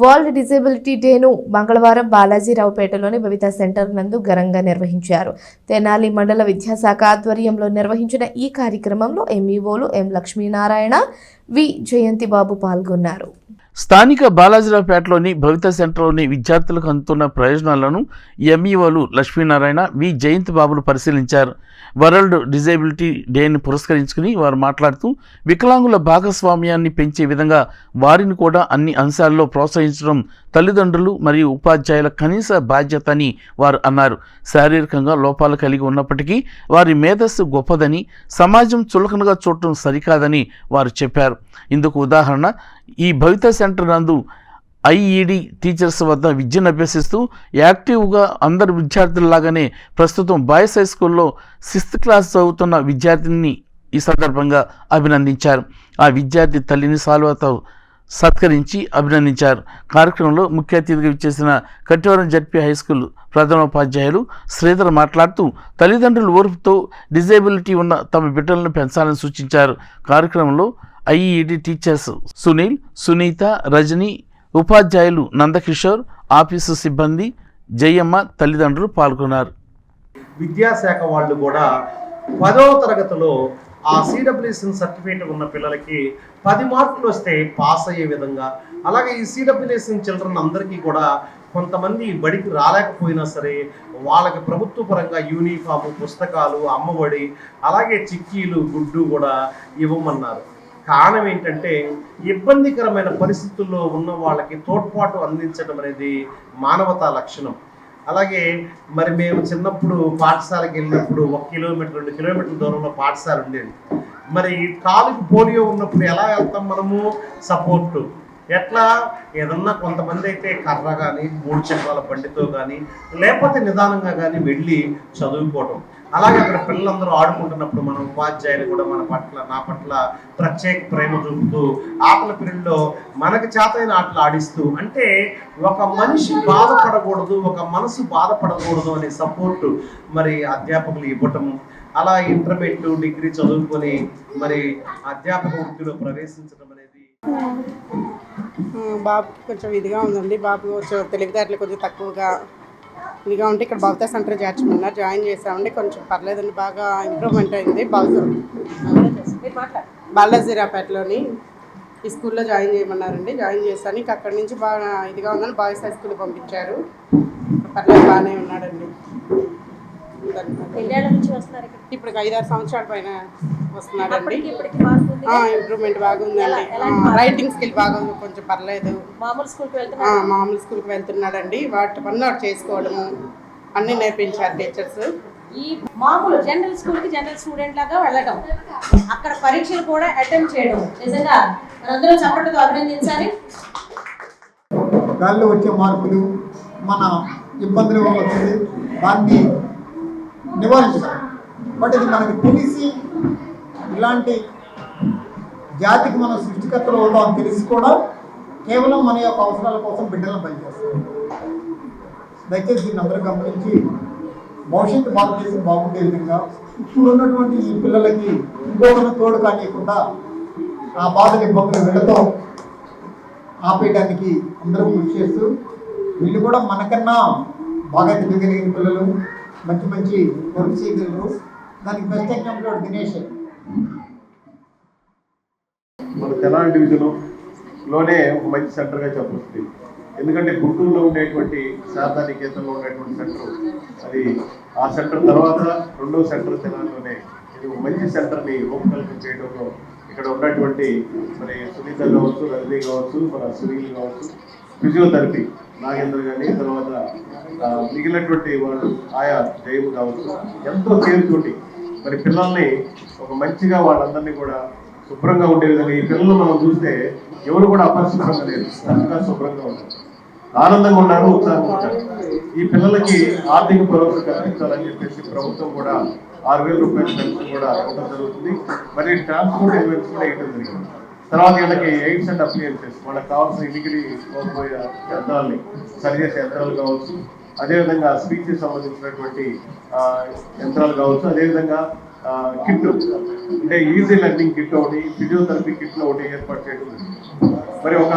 World disability డేను మంగళవారం బాలాజీరావుపేటలోని వివిధ centre నందు ఘనంగా నిర్వహించారు. తెనాలి మండల విద్యాశాఖ ఆధ్వర్యంలో నిర్వహించిన ఈ కార్యక్రమంలో ఎంఈఓలు ఎం లక్ష్మీనారాయణ వి జయంతి బాబు పాల్గొన్నారు. స్థానిక బాలాజీరావుపేటలోని భవిత సెంటర్లోని విద్యార్థులకు అందుతున్న ప్రయోజనాలను ఎంఈఓలు లక్ష్మీనారాయణ వి. జయంత్ బాబులు పరిశీలించారు. వరల్డ్ డిజేబిలిటీ డేని పురస్కరించుకుని వారు మాట్లాడుతూ వికలాంగుల భాగస్వామ్యాన్ని పెంచే విధంగా వారిని కూడా అన్ని అంశాల్లో ప్రోత్సహించడం తల్లిదండ్రులు మరియు ఉపాధ్యాయుల కనీస బాధ్యత అని వారు అన్నారు. శారీరకంగా లోపాలు కలిగి ఉన్నప్పటికీ వారి మేధస్సు గొప్పదని సమాజం చులకనగా చూడటం సరికాదని వారు చెప్పారు. ఇందుకు ఉదాహరణ ఈ భవిత సెంటర్ నందు ఐఈడి టీచర్స్ వద్ద విద్యను అభ్యసిస్తూ యాక్టివ్గా అందరు విద్యార్థుల్లాగానే ప్రస్తుతం బాయ్స్ హై స్కూల్లో సిక్స్త్ క్లాస్ చదువుతున్న విద్యార్థిని ఈ సందర్భంగా అభినందించారు. ఆ విద్యార్థి తల్లిని సాల్వాతో సత్కరించి అభినందించారు. కార్యక్రమంలో ముఖ్య అతిథిగా ఇచ్చేసిన కట్టివరం జడ్పీ హై స్కూల్ ప్రధానోపాధ్యాయులు శ్రీధర్ మాట్లాడుతూ తల్లిదండ్రుల ఓర్పుతో డిజేబిలిటీ ఉన్న తమ బిడ్డలను పెంచాలని సూచించారు. కార్యక్రమంలో ఐఈడి టీచర్స్ సునీల్ సునీత రజని ఉపాధ్యాయులు నందకిషోర్ ఆఫీసు సిబ్బంది జయమ్మ తల్లిదండ్రులు పాల్గొన్నారు. విద్యాశాఖ వాళ్ళు కూడా పదవ తరగతిలో ఆ సిడబ్ల్యూఎస్ఎన్ సర్టిఫికేట్ ఉన్న పిల్లలకి పది మార్కులు వస్తే పాస్ అయ్యే విధంగా అలాగే ఈ సిడబ్ల్యూఎస్ఎన్ చిల్డ్రన్ అందరికీ కూడా కొంతమంది బడికి రాలేకపోయినా సరే వాళ్ళకి ప్రభుత్వ పరంగా యూనిఫాము పుస్తకాలు అమ్మఒడి అలాగే చిక్కీలు గుడ్డు కూడా ఇవ్వమన్నారు. కారణం ఏంటంటే ఇబ్బందికరమైన పరిస్థితుల్లో ఉన్న వాళ్ళకి తోడ్పాటు అందించడం అనేది మానవతా లక్షణం. అలాగే మరి మేము చిన్నప్పుడు పాఠశాలకు వెళ్ళినప్పుడు ఒక కిలోమీటర్ రెండు కిలోమీటర్ల దూరంలో పాఠశాల ఉండేది. మరి కాలుకి పోలియో ఉన్నప్పుడు ఎలా వెళ్తాం మనము? సపోర్టు. ఎట్లా? ఏదన్నా కొంతమంది అయితే కర్ర కానీ మూడు చక్రాల బండితో కానీ లేకపోతే నిదానంగా కానీ వెళ్ళి చదువుకోవటం. అలాగే అక్కడ పిల్లలందరూ ఆడుకుంటున్నప్పుడు మన ఉపాధ్యాయులు కూడా మన పట్ల నా పట్ల ప్రత్యేక ప్రేమ చూపుతూ ఆటల పిల్లల్లో మనకు చేతైన ఆటలు ఆడిస్తూ అంటే ఒక మనిషి బాధపడకూడదు ఒక మనసు బాధపడకూడదు అనే సపోర్టు మరి అధ్యాపకులు ఇవ్వటము అలా ఇంటర్మీడియట్ డిగ్రీ చదువుకొని మరి అధ్యాపక వృత్తిలో ప్రవేశించడం అనేది బాబు కొంచెం ఇదిగా ఉందండి. బాబు కొంచెం తెలివితేటలు కొంచెం తక్కువగా ఇదిగా ఉంటే ఇక్కడ భవిత సెంటర్ చేర్చమన్నారు జాయిన్ చేసామండి కొంచెం పర్లేదండి. బాగా ఇంప్రూవ్మెంట్ అయింది. బాగా బాలాజీరాపేటలోని ఈ స్కూల్లో జాయిన్ చేయమన్నారండి. జాయిన్ చేశాను. ఇంకా అక్కడి నుంచి బాగా ఇదిగా ఉందని బాయ్స్ హై స్కూల్కి పంపించారు. పర్లేదు బాగానే ఉన్నాడండి. ఎన్నేళ్ళ నుంచి వస్తున్నారు ఇక్కడ? ఇప్పుడు ఐదారు సంవత్సరాల పైన ఉంది ఇంప్రూవ్మెంట్ బాగుందండి. రైటింగ్ స్కిల్ బాగా కొంచెం పర్లేదు. మామూలు స్కూల్కి ఆ, వెళ్తున్నారు మామూలు స్కూల్కి వెళ్తున్నాడండి. వాటి పని వాటి చేసుకోవడము అన్నీ నేర్పించారు టీచర్స్ ఈ మామూలు జనరల్ స్కూల్కి జనరల్ స్టూడెంట్ లాగా వెళ్ళటం అక్కడ పరీక్షలు కూడా అటెంప్ట్ చేయడం. నిజంగా మనందరం చప్పటితో అభినందించాలి. గాల్లో వచ్చే మార్పులు మన ఇబ్బందులు వస్తుంది. దాన్ని నివారించగలం బట్ ఇది మనకి తెలిసి ఇలాంటి జాతికి మనం సృష్టికర్తలు అవుతాం అని తెలిసి కూడా కేవలం మన యొక్క అవసరాల కోసం బిడ్డలను పనిచేస్తాం. దయచేసి దీన్ని అందరూ గమనించి భవిష్యత్తు భారతదేశం బాగుండే విధంగా ఇప్పుడు ఉన్నటువంటి ఈ పిల్లలకి ఇంకొకరు తోడు కానియకుండా ఆ బాధలు ఇబ్బందులు వీళ్ళతో ఆపేయడానికి అందరూ కృషి చేస్తూ వీళ్ళు కూడా మనకన్నా బాగా తెలియగలిగిన పిల్లలు మంచి మంచి వర్క్ చేయగలరు. దానికి బెస్ట్ ఎగ్జాంపుల్ దినేష్. మన తెలంగాణ డివిజన్లోనే ఒక మంచి సెంటర్గా చెప్పొస్తుంది ఎందుకంటే గుంటూరులో ఉండేటువంటి శారదా నికేతన్లో ఉండేటువంటి సెంటర్ అది ఆ సెంటర్ తర్వాత రెండో సెంటర్ తెలంగాణలోనే. ఇది ఒక మంచి సెంటర్ని రూపకల్పన చేయడంలో ఇక్కడ ఉన్నటువంటి మరి సునీత కావచ్చు రజనీ కావచ్చు మన సునీల్ కావచ్చు ఫిజియోథెరపీ నాగేంద్ర కానీ తర్వాత మిగిలినటువంటి వాళ్ళు ఆయా దైవం కావచ్చు ఎంతో చేరుతోటి మరి పిల్లల్ని ఒక మంచిగా వాళ్ళందరినీ కూడా శుభ్రంగా ఉండే విధంగా ఈ పిల్లలు మనం చూస్తే ఎవరు కూడా అపరిశుభ్రంగా లేరు. చక్కగా శుభ్రంగా ఉంటారు ఆనందంగా ఉన్నారు ఉత్సాహంగా ఉంటారు ఈ పిల్లలకి ఆర్థిక భరోసా కల్పించాలని చెప్పేసి ప్రభుత్వం కూడా ఆరు వేల రూపాయల పెన్షన్ కూడా ఇవ్వడం జరుగుతుంది. మరి ట్రాన్స్పోర్ట్ ఎలిమెంట్స్ కూడా ఇవ్వడం జరిగింది. తర్వాత వీళ్ళకి ఎయిడ్స్ అండ్ అప్లియన్సెస్ వాళ్ళకి కావాల్సిన ఇమిగిలి కోల్పోయే యంత్రాలని సరిచేసే యంత్రాలు కావచ్చు. అదేవిధంగా స్పీచ్కి సంబంధించినటువంటి యంత్రాలు కావచ్చు. అదేవిధంగా కిట్ అంటే ఈజీ లెర్నింగ్ కిట్ ఒకటి ఫిజియోథెరపీ కిట్లు ఒకటి ఏర్పాటు చేయడం మరి ఒక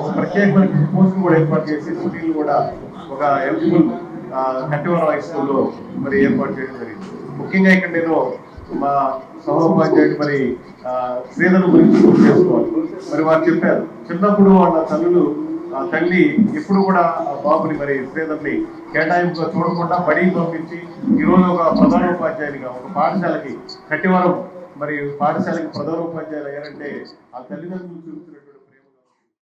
ఒక ప్రత్యేకమైన పోస్ట్ కూడా ఏర్పాటు చేసి స్కూల్ కూడా ఒక ఎలిజిబుల్ కట్టివరం హై స్కూల్లో మరి ఏర్పాటు చేయడం జరిగింది. ముఖ్యంగా ఇక్కడ నేను మా సహోపాధ్యాయుడు మరి ఆ, గురించి గుర్తు చేసుకోవాలి. మరి వారు చెప్పారు చిన్నప్పుడు వాళ్ళ తల్లులు ఆ తల్లి ఎప్పుడు కూడా ఆ బాబుని మరి శ్రీధర్ని కేటాయింపుగా చూడకుండా బడికి పంపించి ఈ రోజు ఒక ప్రధానోపాధ్యాయునిగా ఒక పాఠశాలకి కట్టివరం మరి పాఠశాలకి ప్రధానోపాధ్యాయులు అయ్యారంటే ఆ తల్లిదండ్రులు చూస్తున్నటువంటి